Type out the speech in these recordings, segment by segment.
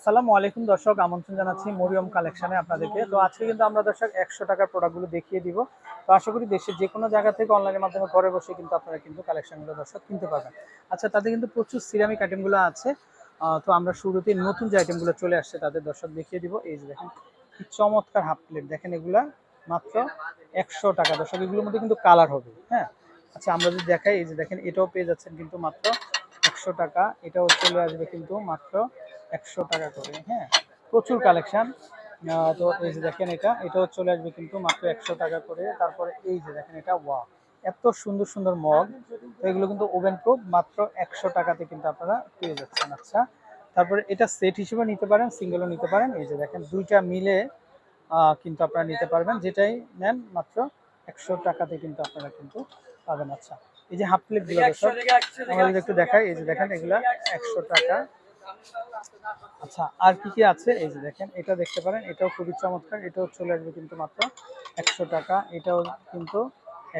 আসসালামু আলাইকুম দর্শক, আমন্ত্রণ জানাচ্ছি মরিয়ম কালেকশনে আপনাদেরকে। তো আজকে কিন্তু আমরা দর্শক একশো টাকার প্রোডাক্টগুলো দেখিয়ে দিব। তো আশা করি দেশের যে কোনো জায়গা থেকে অনলাইনের মাধ্যমে ঘরে বসে কিন্তু আপনারা কিন্তু কালেকশনগুলো দর্শক কিনতে পারবেন। আচ্ছা তাদের কিন্তু প্রচুর সিরামিক আইটেমগুলো আছে। তো আমরা শুরুতে নতুন যে আইটেমগুলো চলে আসছে তাদের দর্শক দেখিয়ে দিব। এই যে দেখেন চমৎকার হাফ প্লেট দেখেন এগুলা মাত্র একশো টাকা। দর্শক, এগুলোর মধ্যে কিন্তু কালার হবে হ্যাঁ? আচ্ছা আমরা যদি দেখাই, এই যে দেখেন, এটাও পেয়ে যাচ্ছেন কিন্তু মাত্র একশো টাকা। এটাও চলে আসবে কিন্তু মাত্র একশো টাকা করে হ্যাঁ। প্রচুর কালেকশন তো এই যে দেখেন এটা এটাও চলে আসবে কিন্তু মাত্র একশো টাকা করে। তারপরে এই যে দেখেন এটা ওয়া এত সুন্দর সুন্দর মগ। তো এগুলো কিন্তু ওভেন প্রুফ মাত্র একশো টাকাতে কিন্তু আপনারা পেয়ে যাচ্ছেন। আচ্ছা তারপরে এটা সেট হিসেবে নিতে পারেন সিঙ্গেলও নিতে পারেন। এই যে দেখেন দুইটা মিলে কিন্তু আপনারা নিতে পারবেন। যেটাই নেন মাত্র একশো টাকাতে কিন্তু আপনারা কিন্তু পাবেন। আচ্ছা এই যে হাফ প্লেটগুলো দর্শক আমরা যদি একটু দেখাই। এই যে দেখেন এগুলা একশো টাকা। আচ্ছা আর কি কি আছে? এই যে দেখেন, এটা দেখতে পারেন, এটাও খুবই চমৎকার, এটাও চলে আসবে কিন্তু মাত্র একশো টাকা, এটাও কিন্তু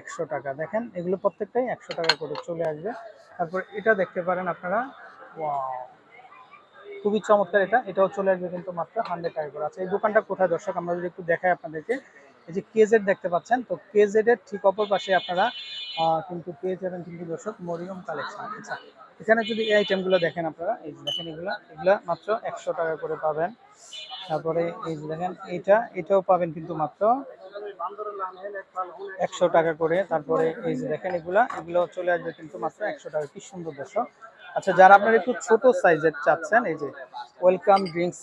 একশো টাকা। দেখেন, এগুলো প্রত্যেকটাই একশো টাকা করে চলে আসবে। তারপর এটা দেখতে পারেন আপনারা খুবই চমৎকার এটা, এটাও চলে আসবে কিন্তু মাত্র হান্ড্রেড টাকা করে। আচ্ছা এই দোকানটা কোথায় দর্শক? আমরা যদি একটু দেখাই আপনাদেরকে। এই যে কেজেড দেখতে পাচ্ছেন, তো কেজেড এর ঠিক অপর পাশে আপনারা কিন্তু পেয়ে যাবেন কিন্তু দর্শক মরিয়ম কালেকশন। আচ্ছা এখানে যদি এই আইটেমগুলো দেখেন আপনারা, এই যে দেখেন এগুলা এগুলা মাত্র একশো টাকা করে পাবেন। তারপরে এই যে দেখেন, এটা, এটাও পাবেন কিন্তু মাত্র একশো টাকা করে। তারপরে এই যে দেখেন এগুলা এগুলো চলে আসবে কিন্তু মাত্র একশো টাকা। কি সুন্দর দর্শক। আচ্ছা যারা আপনারা একটু ছোট সাইজের চাচ্ছেন, এই যে ওয়েলকাম ড্রিঙ্কস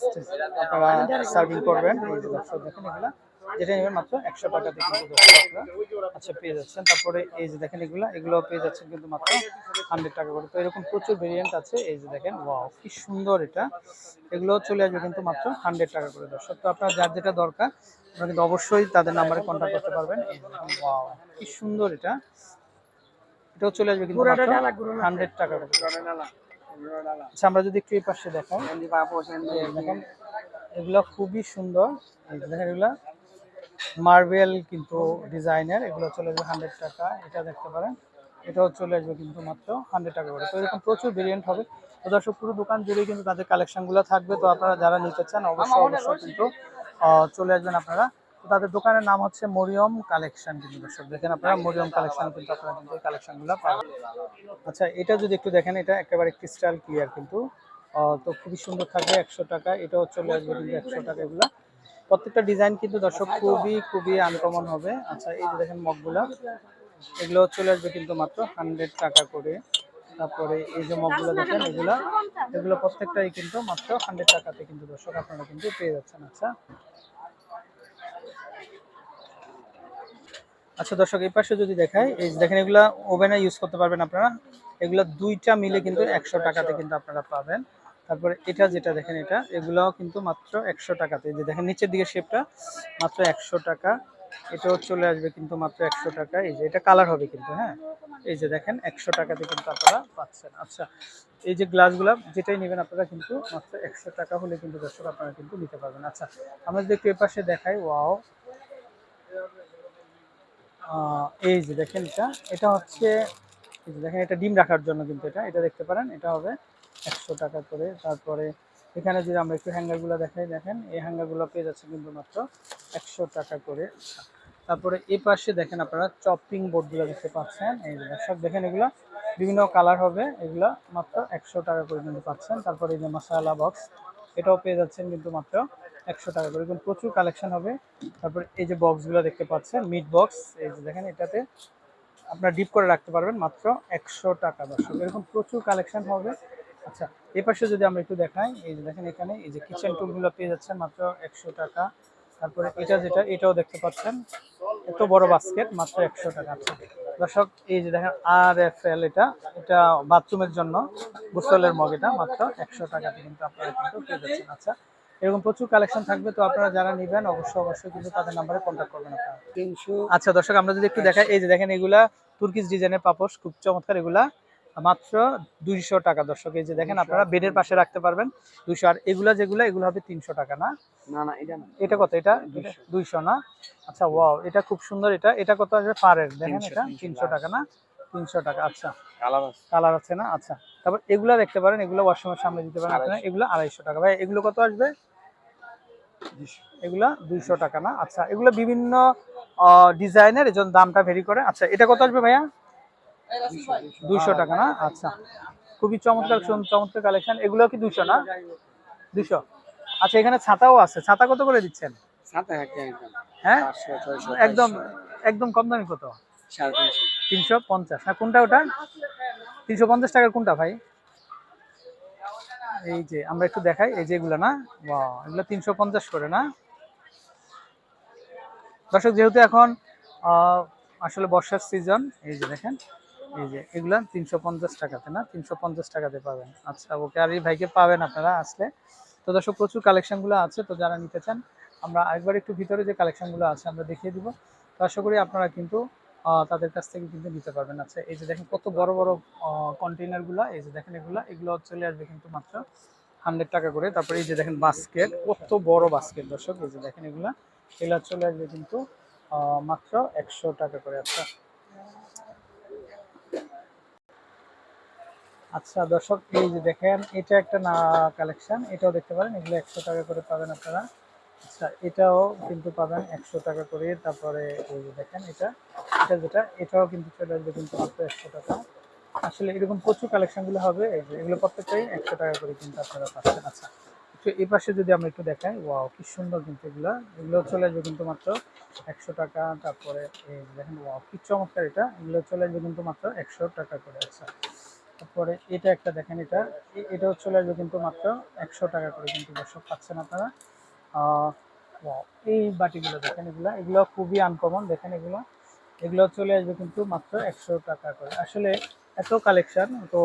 আপনারা সার্ভিং করবেন। এই যে দর্শক, দেখেন এগুলা। যেটা নেবেন মাত্র একশো টাকাতে কিন্তু আচ্ছা পেয়ে যাচ্ছেন। তারপরে এই যে দেখেন এগুলা এগুলো পেয়ে যাচ্ছেন কিন্তু মাত্র হান্ড্রেড টাকা করে। তো এরকম প্রচুর ভেরিয়েন্ট আছে এই যে দেখেন ওয়াও কি সুন্দর এটা। এগুলো চলে আসবে কিন্তু মাত্র হান্ড্রেড টাকা করে দর্শক। তো আপনার যার যেটা দরকার আপনারা কিন্তু অবশ্যই তাদের নাম্বারে কন্ট্যাক্ট করতে পারবেন। এই ওয়াও কি সুন্দর এটা। এটাও চলে আসবে কিন্তু হান্ড্রেড টাকা করে। আচ্ছা আমরা যদি একটু এই পাশে দেখাই। দেখেন এগুলো খুবই সুন্দর। দেখেন এগুলা। মার্বেল কিন্তু ডিজাইনের এগুলো চলে আসবে হান্ড্রেড টাকা এটা দেখতে পারেন। এটাও চলে আসবে কিন্তু মাত্র হান্ড্রেড টাকা করে। তো এরকম প্রচুর ভেরিয়েন্ট হবে। তো দর্শক পুরো দোকান জুড়ে কিন্তু তাদের কালেকশনগুলো থাকবে। তো আপনারা যারা নিতে চান অবশ্যই অবশ্যই কিন্তু চলে আসবেন আপনারা। তো তাদের দোকানের নাম হচ্ছে মরিয়ম কালেকশন কিন্তু দর্শক। দেখেন আপনারা মরিয়ম কালেকশন কিন্তু আপনারা কিন্তু এই কালেকশনগুলো পাবেন। আচ্ছা এটা যদি একটু দেখেন এটা একেবারে ক্রিস্টাল ক্লিয়ার কিন্তু। তো খুবই সুন্দর থাকবে একশো টাকা এটাও চলে আসবে কিন্তু একশো টাকা এগুলা। প্রত্যেকটা ডিজাইন কিন্তু দর্শক খুবই খুবই আনকমন হবে। আচ্ছা এই যে দেখেন মগগুলা, এগুলো চলে আসবে কিন্তু মাত্র হান্ড্রেড টাকা করে। তারপরে এই যে মগগুলো দেখেন, এগুলা, এগুলো প্রত্যেকটাই কিন্তু মাত্র হান্ড্রেড টাকাতে কিন্তু দর্শক আপনারা কিন্তু পেয়ে যাচ্ছেন। আচ্ছা। আচ্ছা দর্শক, এই পাশে যদি দেখায় এই দেখেন, এগুলা ওভেনে ইউজ করতে পারবেন আপনারা। এগুলো দুইটা মিলে কিন্তু একশো টাকাতে কিন্তু আপনারা পাবেন। তারপরে এটা যেটা দেখেন এটা, এগুলাও কিন্তু মাত্র একশো টাকাতে। যে দেখেন নিচের দিকে শেপটা মাত্র একশো টাকা। এটাও চলে আসবে কিন্তু মাত্র একশো টাকা। এই যে এটা কালার হবে কিন্তু হ্যাঁ? এই যে দেখেন একশো টাকাতে কিন্তু আপনারা পাচ্ছেন। আচ্ছা এই যে গ্লাসগুলো যেটাই নেবেন আপনারা কিন্তু মাত্র একশো টাকা হলে কিন্তু দর্শক আপনারা কিন্তু নিতে পারবেন। আচ্ছা আমরা যদি একটু এপাশে দেখাই, ওয়াও। এই যে দেখেন এটা এটা হচ্ছে দেখেন এটা ডিম রাখার জন্য কিন্তু এটা এটা দেখতে পারেন, এটা হবে একশো টাকা করে। তারপরে এখানে যদি আমরা একটু হ্যাঙ্গারগুলো দেখাই, দেখেন, এই হ্যাঙ্গারগুলো পেয়ে যাচ্ছে কিন্তু মাত্র একশো টাকা করে। তারপরে এই পাশে দেখেন আপনারা চপিং বোর্ডগুলো দেখতে পাচ্ছেন। এই সব দেখেন এগুলো বিভিন্ন কালার হবে। এগুলো মাত্র একশো টাকা করে কিন্তু পাচ্ছেন। তারপরে এই যে মশালা বক্স এটাও পেয়ে যাচ্ছেন কিন্তু মাত্র একশো টাকা করে। কিন্তু প্রচুর কালেকশন হবে। তারপর এই যে বক্সগুলো দেখতে পাচ্ছেন মিট বক্স এই যে দেখেন, এটাতে আপনার ডিপ করে রাখতে পারবেন মাত্র একশো টাকা দর্শক। এরকম প্রচুর কালেকশন হবে। আচ্ছা এ পাশে যদি আমরা একটু দেখাই এই যে দেখেন এখানে এই যে কিচেন টুলগুলো পেয়ে যাচ্ছেন মাত্র একশো টাকা। তারপরে এটা যেটা এটাও দেখতে পাচ্ছেন। এত বড় বাস্কেট মাত্র একশো টাকা। আচ্ছা দর্শক এই যে দেখেন আর এফ এল এটা এটা বাথরুমের জন্য গোসলের মগ এটা মাত্র একশো টাকাতে কিন্তু আপনারা কিন্তু পেয়ে যাচ্ছেন। আচ্ছা এরকম প্রচুর কালেকশন থাকবে তো আপনারা যারা নেবেন অবশ্যই অবশ্যই কিন্তু তাদের নাম্বারে কন্ট্যাক্ট করবেন আপনারা। আচ্ছা দর্শক আমরা যদি একটু দেখাই এই যে দেখেন এগুলা তুর্কিশ ডিজাইনের পাপোশ খুব চমৎকার এগুলা। মাত্র দুইশো টাকা দর্শক এই যে দেখেন আপনারা বেডের পাশে রাখতে পারবেন। দুইশো আর এগুলা যেগুলো এগুলো হবে তিনশো টাকা না? না না এটা না। এটা কত? এটা? দুইশো। না? আচ্ছা ওয়াও এটা খুব সুন্দর। এটা এটা কত আসবে পারের দেখেন এটা? তিনশো টাকা না? তিনশো টাকা আচ্ছা। কালার আছে। কালার আছে না? আচ্ছা। তারপর এগুলা দেখতে পারেন এগুলো ওয়াশরুমের সামনে দিতে পারেন আপনারা। এগুলো আড়াইশো টাকা। ভাই এগুলো কত আসবে? এগুলা দুইশো টাকা না? আচ্ছা এগুলো বিভিন্ন ডিজাইনের এই জন্য দামটা ভেরি করে। আচ্ছা এটা কত আসবে ভাইয়া? দুইশো টাকা না? আচ্ছা। খুবই চমৎকার চমৎকার কালেকশন এগুলো কি দুইশো না? দুইশো। আচ্ছা এখানে ছাতাও আছে। ছাতা কত করে দিচ্ছেন? হ্যাঁ? একদম একদম কম দামি কত? তিনশো। পঞ্চাশ। না কোনটা ওটা? তিনশো পঞ্চাশ টাকার কোনটা ভাই? এই যে আমরা একটু দেখাই। এই যে এগুলো না? Wow, এগুলো তিনশো পঞ্চাশ করে না? দর্শক যেহেতু এখন আসলে বর্ষার সিজন এই যে দেখেন। এই যে, এগুলা তিনশো পঞ্চাশ টাকাতে না? তিনশো পঞ্চাশ টাকাতে পাবেন। আচ্ছা ওকে। আর এই ভাইকে পাবেন আপনারা আসলে। তো দর্শক, প্রচুর কালেকশনগুলো আছে। তো যারা নিতে চান, আমরা আরেকবার একটু ভিতরে যে কালেকশনগুলো আছে, আমরা দেখিয়ে দিব। তো আশা করি আপনারা কিন্তু তাদের কাছ থেকে কিন্তু নিতে পারবেন। আচ্ছা এই যে দেখেন কত বড় বড় কন্টেইনারগুলো। এই যে দেখেন এগুলা, এগুলো চলে আসবে কিন্তু মাত্র হান্ড্রেড টাকা করে। তারপরে এই যে দেখেন বাস্কেট, কত বড় বাস্কেট দর্শক। এই যে দেখেন এগুলা এগুলা চলে আসবে কিন্তু মাত্র একশো টাকা করে। আচ্ছা আচ্ছা দর্শক, এই যে দেখেন, এটা একটা না কালেকশন এটাও দেখতে পারেন, এগুলো একশো টাকা করে পাবেন আপনারা। আচ্ছা এটাও কিন্তু পাবেন একশো টাকা করে। তারপরে এই যে দেখেন, এটা এটা যেটা, এটাও কিন্তু চলে আসবে কিন্তু মাত্র একশো টাকা। আসলে এরকম প্রচুর কালেকশনগুলো হবে, এই যে এগুলো প্রত্যেকটাই একশো টাকা করে কিন্তু আপনারা পাচ্ছেন। আচ্ছা একটু এই পাশে যদি আমরা একটু দেখাই, ওয়াও, কি সুন্দর কিন্তু এগুলো। এগুলো চলে আসবে কিন্তু মাত্র একশো টাকা। তারপরে এই দেখেন, ওয়াও, কি চমৎকার এটা। এগুলো চলে আসবে কিন্তু মাত্র একশো টাকা করে। আচ্ছা তারপরে এটা একটা দেখেন এটা। এটাও চলে আসবে কিন্তু মাত্র একশো টাকা করে কিন্তু দর্শক পাচ্ছেন আপনারা। এই বাটিগুলো দেখেন এগুলো। এগুলো খুবই আনকমন দেখেন এগুলো। এগুলো চলে আসবে কিন্তু মাত্র একশো টাকা করে। আসলে এত কালেকশান তো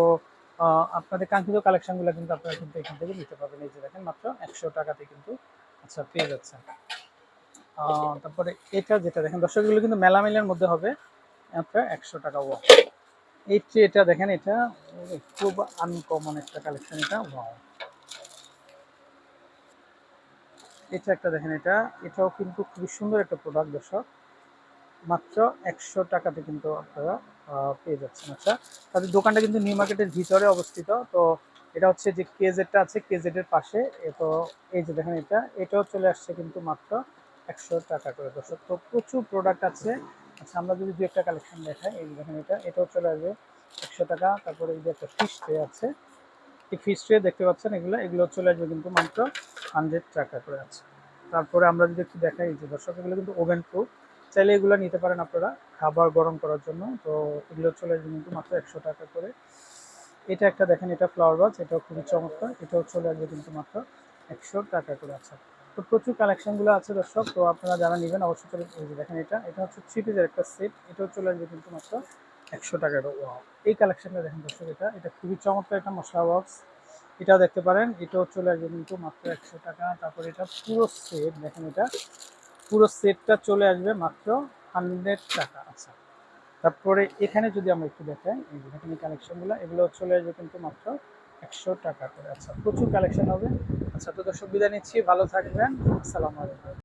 আপনাদের কাঙ্ক্ষিত কালেকশনগুলো কিন্তু আপনারা কিন্তু এখান থেকে নিতে পারবেন। এই যে দেখেন মাত্র একশো টাকাতে কিন্তু আচ্ছা পেয়ে যাচ্ছেন। তারপরে এটা যেটা দেখেন, দর্শক, এগুলো কিন্তু মেলামেলের মধ্যে হবে। মাত্র একশো টাকা ও এই এটা দেখেন, এটা খুব আনকমন একটা কালেকশন এটা এটা একটা দেখেন, এটা, এটাও কিন্তু খুবই সুন্দর একটা প্রোডাক্ট দর্শক। মাত্র একশো টাকাতে কিন্তু আপনারা পেয়ে যাচ্ছেন। আচ্ছা তাদের দোকানটা কিন্তু নিউ মার্কেটের ভিতরে অবস্থিত। তো এটা হচ্ছে যে কেজেডটা আছে কেজেডের পাশে। তো এই যে দেখেন, এটা, এটাও চলে আসছে কিন্তু মাত্র একশো টাকা করে। দর্শক, তো প্রচুর প্রোডাক্ট আছে। আচ্ছা আমরা যদি দু একটা কালেকশন দেখাই, এই দেখেন এটা, এটাও চলে আসবে একশো টাকা। তারপরে এই যে একটা ফিশ ট্রে আছে। এই ফিশ ট্রে দেখতে পাচ্ছেন এগুলো? এগুলো চলে আসবে কিন্তু মাত্র হান্ড্রেড টাকা করে আছে। তারপরে আমরা যদি একটু দেখাই, এই যে দর্শক, এগুলো কিন্তু ওভেন প্রুফ চাইলে এগুলো নিতে পারেন আপনারা খাবার গরম করার জন্য। তো এগুলো চলে আসবে কিন্তু মাত্র একশো টাকা করে। এটা একটা দেখেন, এটা ফ্লাওয়ার বাস এটাও খুবই চমৎকার। এটাও চলে আসবে কিন্তু মাত্র একশো টাকা করে আছে। তো প্রচুর কালেকশনগুলো আছে দর্শক, তো আপনারা যারা নেবেন অবশ্যই যে দেখেন এটা এটা হচ্ছে থ্রি পিসের একটা সেট এটাও চলে আসবে কিন্তু মাত্র একশো টাকার এই কালেকশনটা দেখেন দর্শক এটা এটা খুবই চমৎকার একটা মশলা বক্স এটাও দেখতে পারেন, এটাও চলে আসবে কিন্তু মাত্র একশো টাকা। তারপর এটা পুরো সেট দেখেন এটা, পুরো সেটটা চলে আসবে মাত্র হান্ড্রেড টাকা। আচ্ছা তারপরে এখানে যদি আমরা একটু দেখাই এই যে দেখেন কালেকশনগুলো এগুলো চলে আসবে কিন্তু মাত্র একশো টাকা করে। আচ্ছা প্রচুর কালেকশন হবে। আচ্ছা তো দর্শক বিদায় নিচ্ছি ভালো থাকবেন। আসসালামু আলাইকুম।